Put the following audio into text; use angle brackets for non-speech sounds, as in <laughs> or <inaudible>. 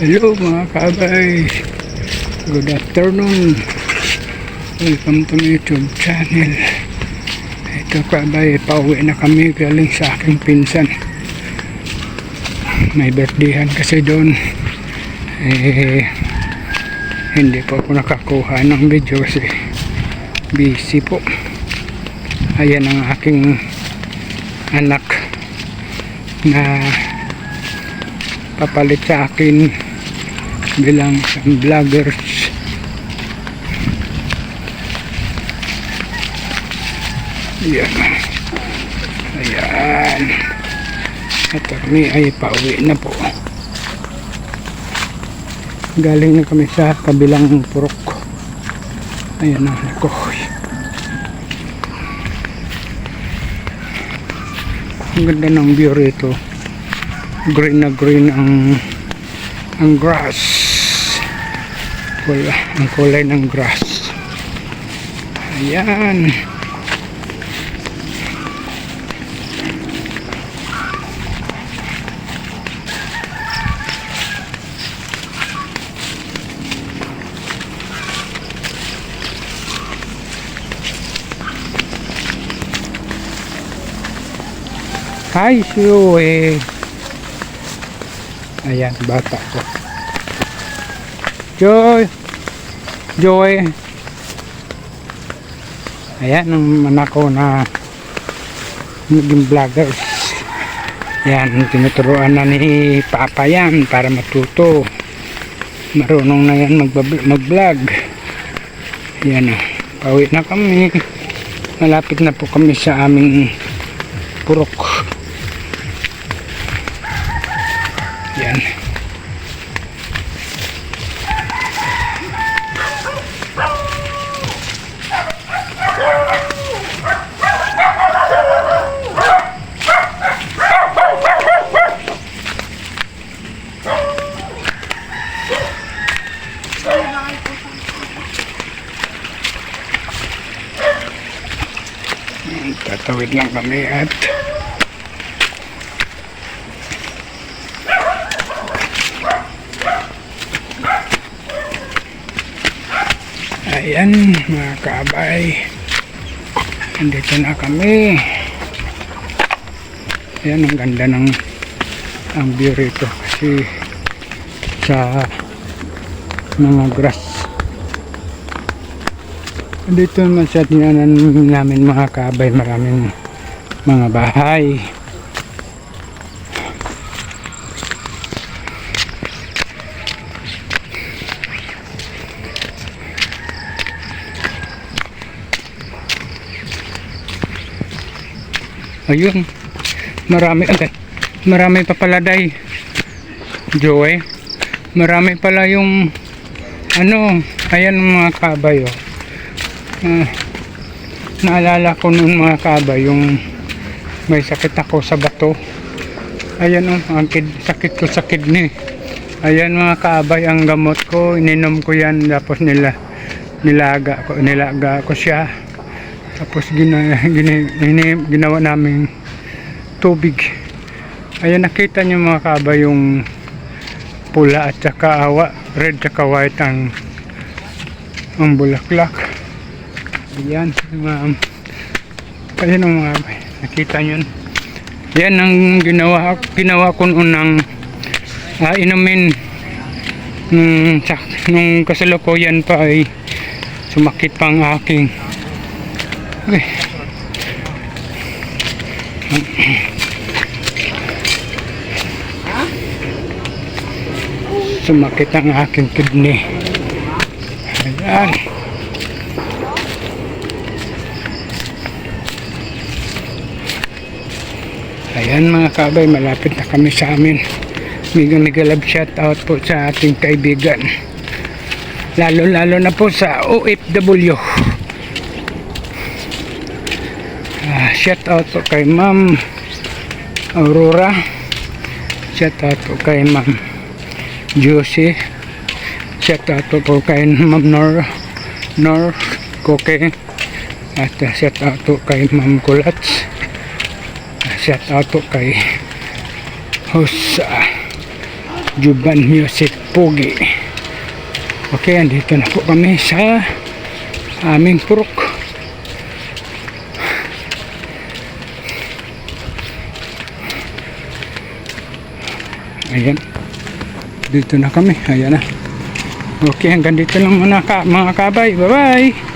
Hello mga kabay. Good afternoon. Welcome to my YouTube channel. Ito kabay, pauwi na kami galing sa aking pinsan. May birthdayhan kasi doon. Eh, hindi po ako nakakuha ng video kasi busy po. Ayan ang aking anak na papalit sa akin bilang isang vloggers ayan. Ayan. At kami ay pauwi na po. Galing na kami sa kabilang purok. Ayan na ako ang ganda ng view rito. Green na green ang ang grass Wala, ang kulay ng grass ayan Hi, Sue. Ayan, bata ko. Joy! Joy! Ayan, ang anak ko na naging vloggers. Yan, tinuturuan na ni Papa yan para matuto. Marunong na yan mag-vlog. Yan na, pauwi na kami. Malapit na po kami sa aming purok. Yan. Tatawid lang kami at Ayan mga kabay. Andito na kami. Ayan ang ganda ng ang view rito. Kasi sa mga grass dito naman sa tinanan namin mga kabay maraming mga bahay. Ayun marami agad marami pa pala day. Joey marami pala yung ano ayan mga kabay oh Ah, naalala ko noon mga kabay yung may sakit ako sa bato. Ayan oh ang kid, sakit ko sa kidney. Ayan mga kabay ang gamot ko ininom ko yan tapos nila nilaga ko nilaga ko siya. Tapos gina, <laughs> gina, gina- ginawa namin tubig. Ayan nakita nyo mga kabay yung pula at saka awa red saka white ang ang bulaklak Ayan, mga Ayan ang mga nakita nyo. Yan ang ginawa ginawa ko noon ah, inumin. Nung, sa, nung kasalukuyan pa ay sumakit pa ang aking ay, sumakit ang aking kidney. Ayan Ayan mga kabay, malapit na kami sa amin. Mega love shout out po sa ating kaibigan. Lalo lalo na po sa OFW. Ah, shout out po kay Ma'am Aurora. Shout out po kay Ma'am Josie. Shout out po kay Ma'am Nor Nor Koke. At uh, shout out po kay Ma'am Kulats. Shout out po kay host uh, Juban Music Pogi. Okay, andito na po kami sa aming purok. Ayan. Dito na kami. Ayan na. Okay, hanggang dito lang muna ka, mga kabay. Bye-bye!